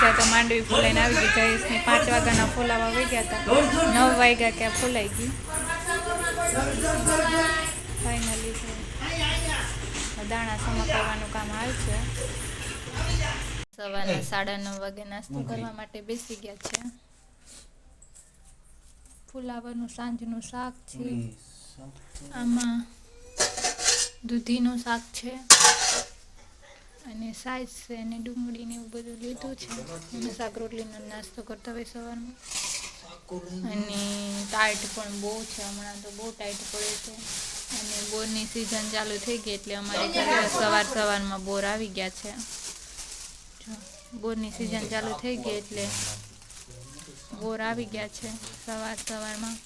ત્યાં તો માંડવી ફૂલાઈને આવી ગઈ જયેશની પાંચ વાગ્યાના ફૂલાવા વહી ગયા હતા નવ વાગ્યા ક્યાં ફૂલાઈ ગઈ ફાઇનલી દાણા સમકાવવાનું કામ હાલ છે. સવારના સાડા નવ વાગે નાસ્તો કરવા માટે બેસી ગયા છે. ફુલાવરનું સાંજનું શાક છે. આમાં દૂધીનું શાક છે. અને સાઈઝ છે અને ડુંગળીને એવું બધું લીધું છે. અને શાક રોટલીનો નાસ્તો કરતા હોય સવારમાં. અને ટાઈટ પણ બહુ છે હમણાં તો બહુ ટાઈટ પડે છે. અને બોરની સિઝન ચાલુ થઈ ગઈ એટલે અમારે ઘરે સવાર સવારમાં બોર આવી ગયા છે. બોરની સિઝન ચાલુ થઈ ગઈ એટલે બોર આવી ગયા છે સવાર સવારમાં.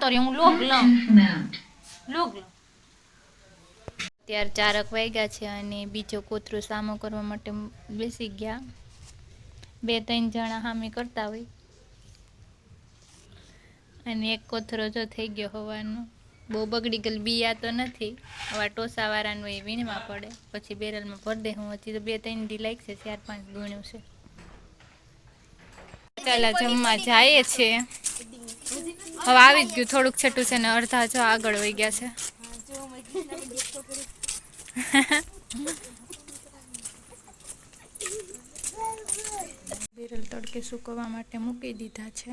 તો હું લોક લઉં. લોક લઉં. ત્યાર ચારક વાગ્યા છે અને બીજો કોતરો સામો કરવા માટે બેસી ગયા. બે, ત્રણ જણા હામી કરતા હોય. અને એક કોથરો જો થઈ ગયો હોવાનો. બહુ બગડી ગયેલ બિયા તો નથી. આવા ટોસાવાળાનું એ વીણવા પડે. પછી બેરલમાં ભરી દે. હું હજી તો બે, ત્રણ દી લાગશે. ચાર, પાંચ ગુણ્યું છે. ચાલા જમવા જાય છે હવે આવી જ ગયું. થોડુંક છેટું છે ને અડધા જો આગળ વહી ગયા છે. બેરલ તડકે સૂકવવા માટે મૂકી દીધા છે.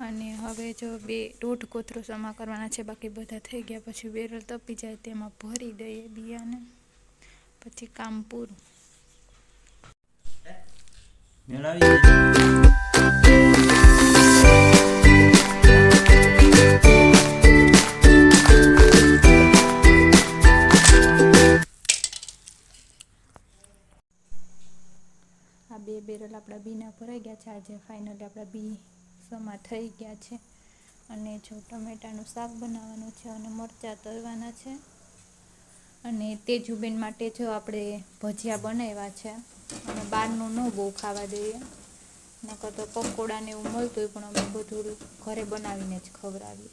અને હવે જો બે દોઢ કોથરો સમા કરવાના છે, બાકી બધા થઈ ગયા. પછી બેરલ તપી જાય, તેમાં ભરી દઈએ બિયાને. પછી કામ પૂરું. બેરલ આપણા બીના ભરાઈ ગયા છે. આજે ફાઇનલી આપણા બી સમા થઈ ગયા છે. અને જો ટમેટાનું શાક બનાવવાનું છે અને મરચાં તળવાના છે. અને તેજુબેન માટે જો આપણે ભજીયા બનાવ્યા છે. અને બહારનું ન બહુ ખાવા દઈએ નકર તો પકોડા ને એવું મળતું હોય પણ અમે બધું ઘરે બનાવીને જ ખવડાવીએ.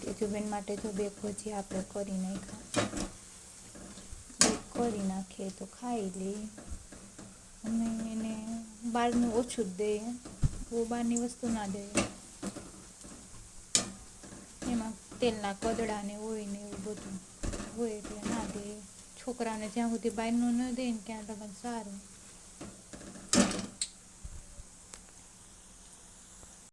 તેજુબેન માટે જો બે ભજીયા આપણે કરી નાખ્યા. કરી નાખીએ તો ખાઈ લઈએ અમે એને બહારનું ઓછું જ દઈએ. બહુ બહારની વસ્તુ ના દઈએ. એમાં તેલના કદડા ને હોય ને એવું બધું હોય એટલે ના દઈએ. છોકરાને જ્યાં સુધી બહારનું ન દે ને ત્યાં લગન સારું.